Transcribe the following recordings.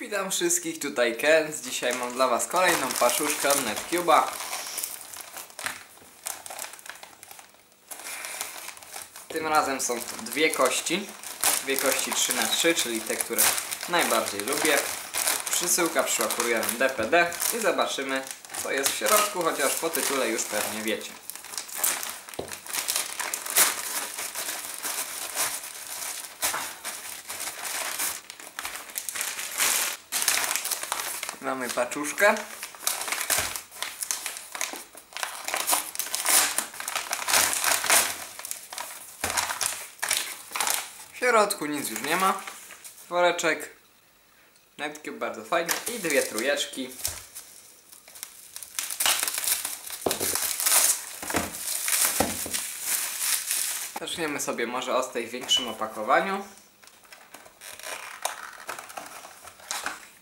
Witam wszystkich, tutaj Ken. Dzisiaj mam dla Was kolejną paszuszkę od NetCube'a. Tym razem są to dwie kości. Dwie kości 3x3, czyli te, które najbardziej lubię. Przysyłka przyszła kurierem DPD i zobaczymy co jest w środku, chociaż po tytule już pewnie wiecie. Mamy paczuszkę. W środku nic już nie ma. Woreczek. Netcube bardzo fajny. I dwie trójeczki. Zaczniemy sobie może od tej większym opakowaniu.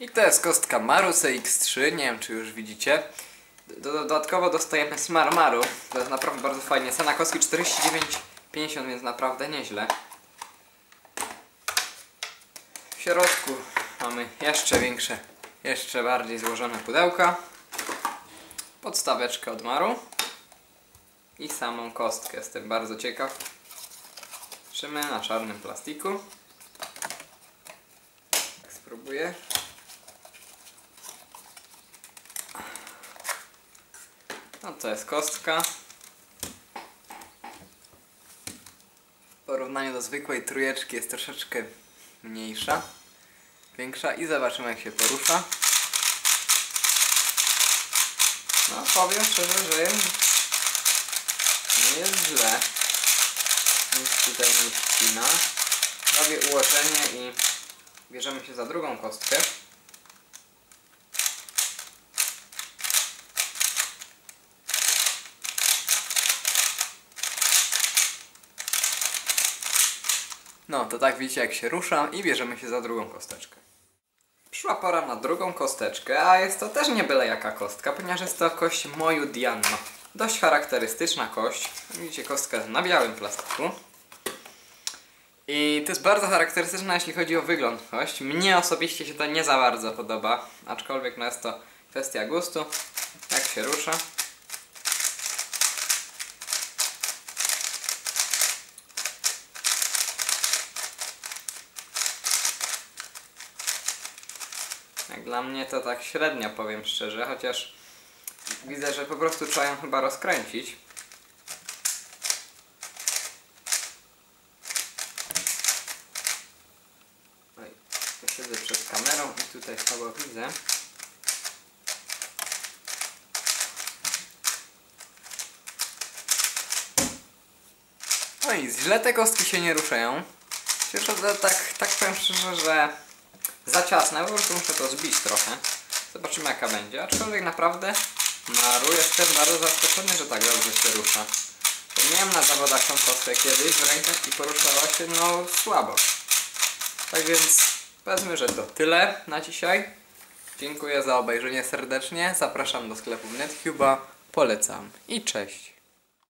I to jest kostka Maru CX3, nie wiem czy już widzicie. Do, dodatkowo dostajemy Smar Maru, to jest naprawdę bardzo fajnie. Cena kostki 49,50, więc naprawdę nieźle. W środku mamy jeszcze większe, jeszcze bardziej złożone pudełka. Podstaweczkę od Maru. I samą kostkę, jestem bardzo ciekaw. Trzymy na czarnym plastiku. Tak spróbuję. No to jest kostka. W porównaniu do zwykłej trójeczki jest troszeczkę mniejsza, większa i zobaczymy jak się porusza. No powiem szczerze, że nie jest źle. Nic tutaj nie ścina. Robię ułożenie i bierzemy się za drugą kostkę. No, to tak widzicie jak się rusza i bierzemy się za drugą kosteczkę. Przyszła pora na drugą kosteczkę, a jest to też nie byle jaka kostka, ponieważ jest to kość Moju Dianno. Dość charakterystyczna kość. Widzicie, kostka jest na białym plastiku. I to jest bardzo charakterystyczna, jeśli chodzi o wygląd kość. Mnie osobiście się to nie za bardzo podoba, aczkolwiek no jest to kwestia gustu. Jak się rusza. Dla mnie to tak średnio powiem szczerze, chociaż widzę, że po prostu trzeba ją chyba rozkręcić. Siedzę przed kamerą i tutaj słabo widzę. No i źle te kostki się nie ruszają. To tak, tak powiem szczerze, że za ciasne, po prostu muszę to zbić trochę. Zobaczymy jaka będzie, aczkolwiek naprawdę Maru jestem bardzo zaskoczony, że tak dobrze się rusza. Bo miałem na zawodach tą kostkę kiedyś w rękach i poruszała się no słabo. Tak więc powiedzmy, że to tyle na dzisiaj. Dziękuję za obejrzenie serdecznie, zapraszam do sklepu NetCube'a, polecam i cześć.